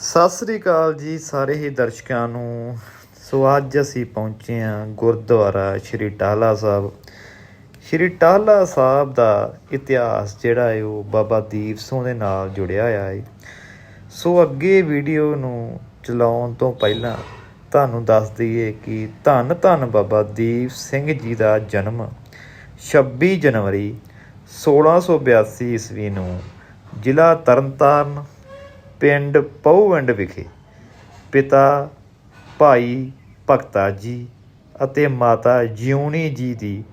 ਸਤਿ ਸ੍ਰੀ ਅਕਾਲ ਜੀ ਸਾਰੇ ਹੀ ਦਰਸ਼ਕਾਂ ਨੂੰ। ਸੋ ਅੱਜ ਅਸੀਂ ਪਹੁੰਚੇ ਹਾਂ ਗੁਰਦੁਆਰਾ ਸ਼੍ਰੀ ਟਾਹਲਾ ਸਾਹਿਬ। ਸ਼੍ਰੀ ਟਾਹਲਾ ਸਾਹਿਬ ਦਾ ਇਤਿਹਾਸ ਜਿਹੜਾ ਹੈ ਉਹ ਬਾਬਾ ਦੀਪ ਸਿੰਘ ਦੇ ਨਾਲ ਜੁੜਿਆ ਹੋਇਆ ਹੈ। ਸੋ ਅੱਗੇ ਵੀਡੀਓ ਨੂੰ ਚਲਾਉਣ ਤੋਂ ਪਹਿਲਾਂ ਤੁਹਾਨੂੰ ਦੱਸ ਦਈਏ ਕਿ ਧੰਨ ਧੰਨ ਬਾਬਾ ਦੀਪ ਸਿੰਘ ਜੀ ਦਾ ਜਨਮ 26 ਜਨਵਰੀ 1682 ਈਸਵੀ ਨੂੰ ਜ਼ਿਲ੍ਹਾ ਤਰਨਤਾਰਨ ਪਿੰਡ ਪਉਵਿੰਡ ਵਿਖੇ ਪਿਤਾ ਭਾਈ ਭਗਤਾ ਜੀ ਅਤੇ ਮਾਤਾ ਜਿਉਣੀ ਜੀ ਦੀ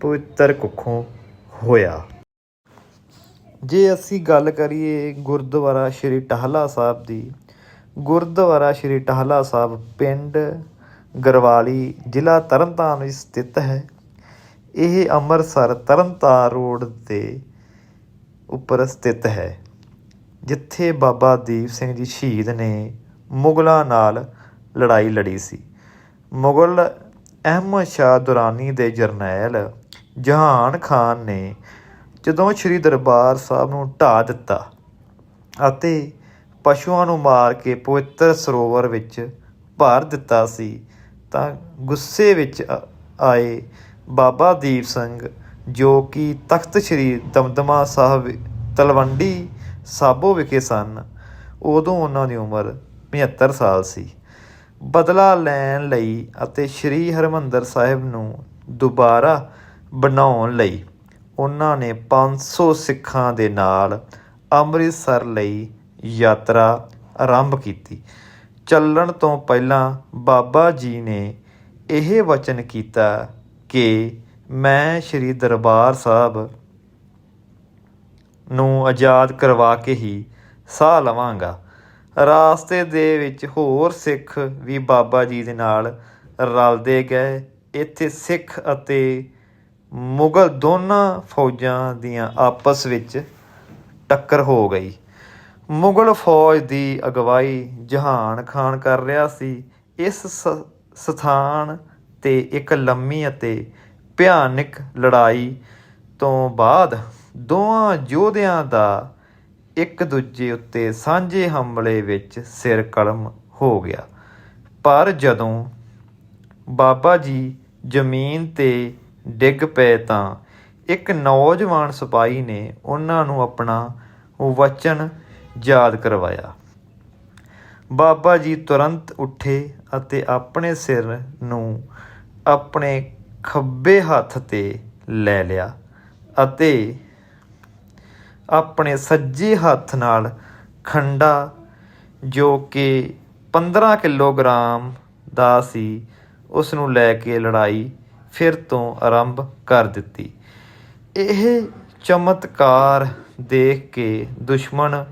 ਪਵਿੱਤਰ ਕੁੱਖੋਂ ਹੋਇਆ। ਜੇ ਅਸੀਂ ਗੱਲ ਕਰੀਏ ਗੁਰਦੁਆਰਾ ਸ਼੍ਰੀ ਟਾਹਲਾ ਸਾਹਿਬ ਦੀ, ਗੁਰਦੁਆਰਾ ਸ਼੍ਰੀ ਟਾਹਲਾ ਸਾਹਿਬ ਪਿੰਡ ਗਰਵਾਲੀ ਜ਼ਿਲ੍ਹਾ ਤਰਨਤਾਰਨ ਵਿੱਚ ਸਥਿਤ ਹੈ। ਇਹ ਅੰਮ੍ਰਿਤਸਰ ਤਰਨਤਾਰਨ ਰੋਡ ਤੇ ਉੱਪਰ ਸਥਿਤ ਹੈ। ਜਿੱਥੇ ਬਾਬਾ ਦੀਪ ਸਿੰਘ ਜੀ ਸ਼ਹੀਦ ਨੇ ਮੁਗਲਾਂ ਨਾਲ ਲੜਾਈ ਲੜੀ ਸੀ। ਮੁਗਲ ਅਹਿਮਦ ਸ਼ਾਹ ਦੁਰਾਨੀ ਦੇ ਜਰਨੈਲ ਜਹਾਨ ਖਾਨ ਨੇ ਜਦੋਂ ਸ੍ਰੀ ਦਰਬਾਰ ਸਾਹਿਬ ਨੂੰ ਢਾ ਦਿੱਤਾ ਅਤੇ ਪਸ਼ੂਆਂ ਨੂੰ ਮਾਰ ਕੇ ਪਵਿੱਤਰ ਸਰੋਵਰ ਵਿੱਚ ਭਰ ਦਿੱਤਾ ਸੀ, ਤਾਂ ਗੁੱਸੇ ਵਿੱਚ ਆਏ ਬਾਬਾ ਦੀਪ ਸਿੰਘ ਜੋ ਕਿ ਤਖਤ ਸ੍ਰੀ ਦਮਦਮਾ ਸਾਹਿਬ ਤਲਵੰਡੀ ਸਾਬੋ ਵਿਖੇ ਸਨ। ਉਦੋਂ ਉਹਨਾਂ ਦੀ ਉਮਰ 75 ਸਾਲ ਸੀ। ਬਦਲਾ ਲੈਣ ਲਈ ਅਤੇ ਸ੍ਰੀ ਹਰਮੰਦਰ ਸਾਹਿਬ ਨੂੰ ਦੁਬਾਰਾ ਬਣਾਉਣ ਲਈ ਉਹਨਾਂ ਨੇ 500 ਸਿੱਖਾਂ ਦੇ ਨਾਲ ਅੰਮ੍ਰਿਤਸਰ ਲਈ ਯਾਤਰਾ ਆਰੰਭ ਕੀਤੀ। ਚੱਲਣ ਤੋਂ ਪਹਿਲਾਂ ਬਾਬਾ ਜੀ ਨੇ ਇਹ ਵਚਨ ਕੀਤਾ ਕਿ ਮੈਂ ਸ੍ਰੀ ਦਰਬਾਰ ਸਾਹਿਬ ਨੂੰ ਆਜ਼ਾਦ ਕਰਵਾ ਕੇ ਹੀ ਸਾਹ ਲਵਾਂਗਾ। ਰਾਸਤੇ ਦੇ ਵਿੱਚ ਹੋਰ ਸਿੱਖ ਵੀ ਬਾਬਾ ਜੀ ਦੇ ਨਾਲ ਰਲਦੇ ਗਏ। ਇੱਥੇ ਸਿੱਖ ਅਤੇ ਮੁਗਲ ਦੋਨਾਂ ਫੌਜਾਂ ਦੀਆਂ ਆਪਸ ਵਿੱਚ ਟੱਕਰ ਹੋ ਗਈ। ਮੁਗਲ ਫੌਜ ਦੀ ਅਗਵਾਈ ਜਹਾਨ ਖਾਨ ਕਰ ਰਿਹਾ ਸੀ। ਇਸ ਸ- ਸਥਾਨ ਤੇ ਇੱਕ ਲੰਮੀ ਅਤੇ ਭਿਆਨਕ ਲੜਾਈ ਤੋਂ ਬਾਅਦ ਦੋਵਾਂ ਯੋਧਿਆਂ ਦਾ ਇੱਕ ਦੂਜੇ ਉੱਤੇ ਸਾਂਝੇ ਹਮਲੇ ਵਿੱਚ ਸਿਰ ਕਲਮ ਹੋ ਗਿਆ। ਪਰ ਜਦੋਂ ਬਾਬਾ ਜੀ ਜ਼ਮੀਨ ਤੇ ਡਿੱਗ ਪਏ ਤਾਂ ਇੱਕ ਨੌਜਵਾਨ ਸਿਪਾਹੀ ਨੇ ਉਹਨਾਂ ਨੂੰ ਆਪਣਾ ਵਚਨ ਯਾਦ ਕਰਵਾਇਆ। ਬਾਬਾ ਜੀ ਤੁਰੰਤ ਉੱਠੇ ਅਤੇ ਆਪਣੇ ਸਿਰ ਨੂੰ ਆਪਣੇ ਖੱਬੇ ਹੱਥ ਤੇ ਲੈ ਲਿਆ। ਅਤੇ ਆਪਣੇ ਸੱਜੇ ਹੱਥ ਨਾਲ ਖੰਡਾ, ਜੋ ਕਿ 15 ਕਿਲੋਗ੍ਰਾਮ ਦਾ ਸੀ ਉਸ ਨੂੰ ਲੈ ਕੇ ਲੜਾਈ ਫਿਰ ਤੋਂ ਆਰੰਭ ਕਰ ਦਿੱਤੀ। ਇਹ ਚਮਤਕਾਰ ਦੇਖ ਕੇ ਦੁਸ਼ਮਣ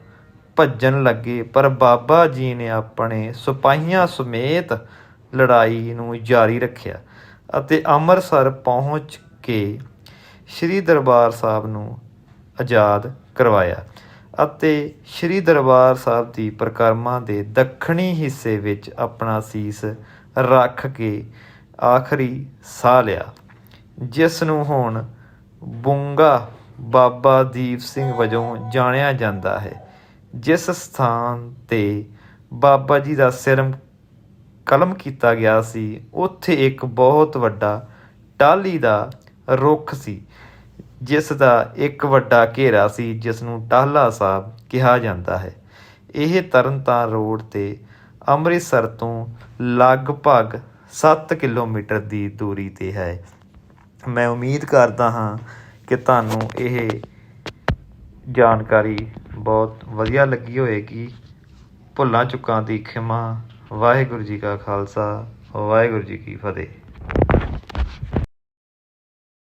ਭੱਜਣ ਲੱਗੇ, ਪਰ ਬਾਬਾ ਜੀ ਨੇ ਆਪਣੇ ਸਿਪਾਹੀਆਂ ਸਮੇਤ ਲੜਾਈ ਨੂੰ ਜਾਰੀ ਰੱਖਿਆ ਅਤੇ ਅੰਮ੍ਰਿਤਸਰ ਪਹੁੰਚ ਕੇ ਸ੍ਰੀ ਦਰਬਾਰ ਸਾਹਿਬ ਨੂੰ ਆਜ਼ਾਦ ਕਰਵਾਇਆ ਅਤੇ ਸ੍ਰੀ ਦਰਬਾਰ ਸਾਹਿਬ ਦੀ ਪਰਿਕਰਮਾ ਦੇ ਦੱਖਣੀ ਹਿੱਸੇ ਵਿੱਚ ਆਪਣਾ ਸੀਸ ਰੱਖ ਕੇ ਆਖਰੀ ਸਾਹ ਲਿਆ, ਜਿਸ ਨੂੰ ਹੁਣ ਬੁੰਗਾ ਬਾਬਾ ਦੀਪ ਸਿੰਘ ਵਜੋਂ ਜਾਣਿਆ ਜਾਂਦਾ ਹੈ, ਜਿਸ ਸਥਾਨ ਤੇ ਬਾਬਾ ਜੀ ਦਾ ਸਿਰ ਕਲਮ ਕੀਤਾ ਗਿਆ ਸੀ, ਉੱਥੇ ਇੱਕ ਬਹੁਤ ਵੱਡਾ ਟਾਹਲੀ ਦਾ ਰੁੱਖ ਸੀ, ਜਿਸ ਦਾ ਇੱਕ ਵੱਡਾ ਘੇਰਾ ਸੀ ਜਿਸ ਨੂੰ ਟਾਹਲਾ ਸਾਹਿਬ ਕਿਹਾ ਜਾਂਦਾ ਹੈ। ਇਹ ਤਰਨਤਾਰਨ ਰੋਡ ਤੇ ਅੰਮ੍ਰਿਤਸਰ ਤੋਂ ਲਗਭਗ 7 ਕਿਲੋਮੀਟਰ ਦੀ ਦੂਰੀ ਤੇ ਹੈ। ਮੈਂ ਉਮੀਦ ਕਰਦਾ ਹਾਂ ਕਿ ਤੁਹਾਨੂੰ ਇਹ ਜਾਣਕਾਰੀ ਬਹੁਤ ਵਧੀਆ ਲੱਗੀ ਹੋਏਗੀ ਭੁੱਲਾਂ ਚੁੱਕਾਂ ਦੀ ਖਿਮਾ। ਵਾਹਿਗੁਰੂ ਜੀ ਕਾ ਖਾਲਸਾ, ਵਾਹਿਗੁਰੂ ਜੀ ਕੀ ਫਤਿਹ।